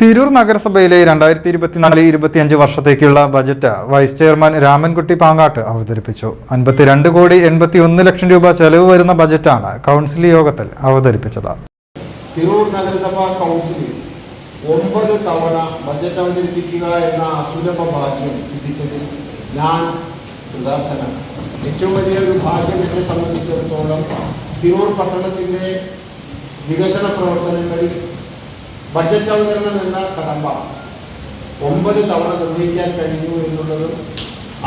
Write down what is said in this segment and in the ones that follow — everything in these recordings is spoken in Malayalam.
തിരൂർ നഗരസഭയിലെ രണ്ടായിരത്തി ഇരുപത്തിനാല് ഇരുപത്തിയഞ്ച് വർഷത്തേക്കുള്ള budget vice chairman Ramankutty Pangattu അവതരിപ്പിച്ചു. അൻപത്തിരണ്ട് കോടി എൺപത്തി ഒന്ന് ലക്ഷം രൂപ ചെലവ് വരുന്ന ബജറ്റാണ് കൗൺസിൽ യോഗത്തിൽ അവതരിപ്പിച്ചത്. തിരൂർ നഗരസഭാ കൗൺസിലിൽ ഒമ്പത് തവണ ബജറ്റ് അവതരിപ്പിക്കുക എന്ന അസുലഭ ഭാഗ്യം ചിന്തിച്ചതിൽ ഞാൻ കൃതാർത്ഥനാണ്. ഏറ്റവും വലിയൊരു ഭാഗ്യം എന്നെ സംബന്ധിച്ചിടത്തോളം തിരൂർ പട്ടണത്തിന്റെ വികസന പ്രവർത്തനങ്ങളിൽ ബജറ്റ് അവതരണം എന്ന കടമ്പ. ഒമ്പത് തവണ നിർവഹിക്കാൻ കഴിഞ്ഞു എന്നുള്ളതും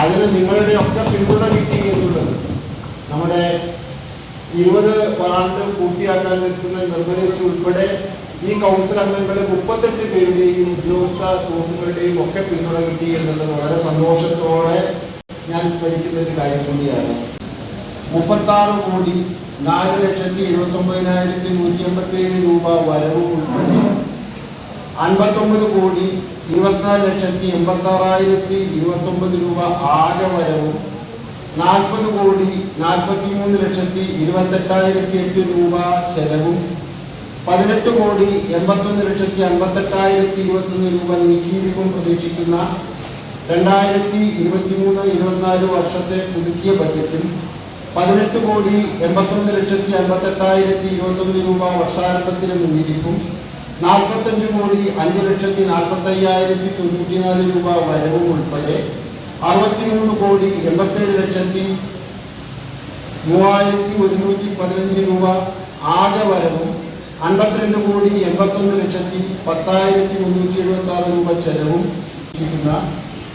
അതിന് നിങ്ങളുടെ ഒക്കെ പിന്തുണ കിട്ടി എന്നുള്ളതും. നമ്മുടെ ഇരുപത് ആണ്ട് പൂർത്തിയാക്കാൻ നിൽക്കുന്ന നിർവഹിച്ച് ഉൾപ്പെടെ ഈ കൗൺസിൽ അംഗങ്ങളിൽ മുപ്പത്തെട്ട് പേരുടെയും ഉദ്യോഗസ്ഥ സുഹൃത്തുക്കളുടെയും ഒക്കെ പിന്തുണ കിട്ടി എന്നുള്ളത് വളരെ സന്തോഷത്തോടെ ഞാൻ സ്മരിക്കുന്ന ഒരു കാര്യം കൂടിയാണ്. മുപ്പത്താറ് കോടി നാല് ലക്ഷത്തി എഴുപത്തി ഒമ്പതിനായിരത്തി നൂറ്റി എൺപത്തി ഏഴ് രൂപ വരവും ഉൾപ്പെടെ അൻപത്തൊമ്പത് കോടി ഇരുപത്തിനാല് ലക്ഷത്തി എൺപത്തി ആറായിരത്തി ഇരുപത്തി ഒമ്പത് രൂപ ആകെ വരവും. നാൽപ്പത് കോടി നാൽപ്പത്തി മൂന്ന് ലക്ഷത്തി ഇരുപത്തെട്ടായിരത്തി എട്ട് രൂപ ചെലവും. പതിനെട്ട് കോടി എൺപത്തൊന്ന് ലക്ഷത്തി അൻപത്തെട്ടായിരത്തി ഇരുപത്തൊന്ന് രൂപ നീക്കിയിരിക്കും പ്രതീക്ഷിക്കുന്ന രണ്ടായിരത്തി ഇരുപത്തി മൂന്ന് ഇരുപത്തിനാല് വർഷത്തെ പുതുക്കിയ ബജറ്റിൽ പതിനെട്ട് കോടി എൺപത്തൊന്ന് ലക്ഷത്തി അൻപത്തെട്ടായിരത്തി ഇരുപത്തൊന്ന് രൂപ വർഷാരംഭത്തിന് മുന്നിരിക്കും നാൽപ്പത്തഞ്ച് കോടി അഞ്ച് ലക്ഷത്തി നാൽപ്പത്തയ്യായിരത്തി തൊണ്ണൂറ്റിനാല് രൂപ വരവും ഉൾപ്പെടെ അറുപത്തിമൂന്ന് കോടി എൺപത്തേഴ് ലക്ഷത്തി മൂവായിരത്തി ഒരുന്നൂറ്റി പതിനഞ്ച് രൂപ ആകെ വരവും അൻപത്തിരണ്ട് കോടി എൺപത്തൊന്ന് ലക്ഷത്തി പത്തായിരത്തി മുന്നൂറ്റി എഴുപത്തി ആറ് രൂപ ചെലവും ഇരിക്കുന്ന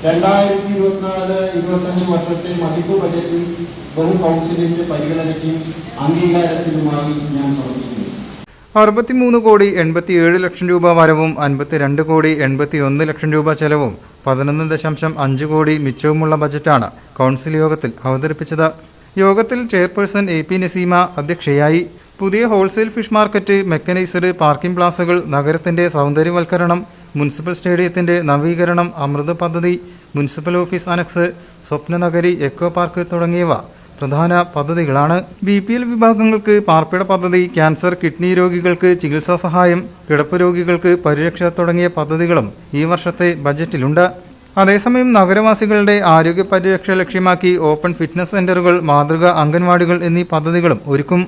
രണ്ടായിരത്തി ഇരുപത്തിനാല് ഇരുപത്തഞ്ച് വർഷത്തെ മതിപ്പ് ബജറ്റിൽ ബഹു കൗൺസിലിന്റെ പരിഗണനയ്ക്കും അംഗീകാരത്തിനുമായി ഞാൻ സമർപ്പിക്കുന്നു. അറുപത്തിമൂന്ന് കോടി എൺപത്തിയേഴ് ലക്ഷം രൂപ വരവും അൻപത്തിരണ്ട് കോടി എൺപത്തി ഒന്ന് ലക്ഷം രൂപ ചെലവും പതിനൊന്ന് ദശാംശം അഞ്ച് കോടി മിച്ചവുമുള്ള ബജറ്റാണ് കൗൺസിൽ യോഗത്തിൽ അവതരിപ്പിച്ചത്. യോഗത്തിൽ ചെയർപേഴ്സൺ എ പി നസീമ അധ്യക്ഷയായി. പുതിയ wholesale fish market mechanised parking പ്ലാസുകൾ നഗരത്തിന്റെ സൗന്ദര്യവൽക്കരണം മുനിസിപ്പൽ സ്റ്റേഡിയത്തിന്റെ നവീകരണം അമൃത് പദ്ധതി municipal office annex Swapnanagari eco park തുടങ്ങിയവ പ്രധാന പദ്ധതികളാണ് ബി പി എൽ വിഭാഗങ്ങൾക്ക് പാർപ്പിട പദ്ധതി ക്യാൻസർ കിഡ്നി രോഗികൾക്ക് ചികിത്സാ സഹായം കിടപ്പ് രോഗികൾക്ക് പരിരക്ഷ തുടങ്ങിയ പദ്ധതികളും ഈ വർഷത്തെ ബജറ്റിലുണ്ട്. അതേസമയം നഗരവാസികളുടെ ആരോഗ്യ പരിരക്ഷ ലക്ഷ്യമാക്കി ഓപ്പൺ ഫിറ്റ്നസ് സെന്ററുകൾ മാതൃക അംഗൻവാടികൾ എന്നീ പദ്ധതികളും ഒരുക്കും.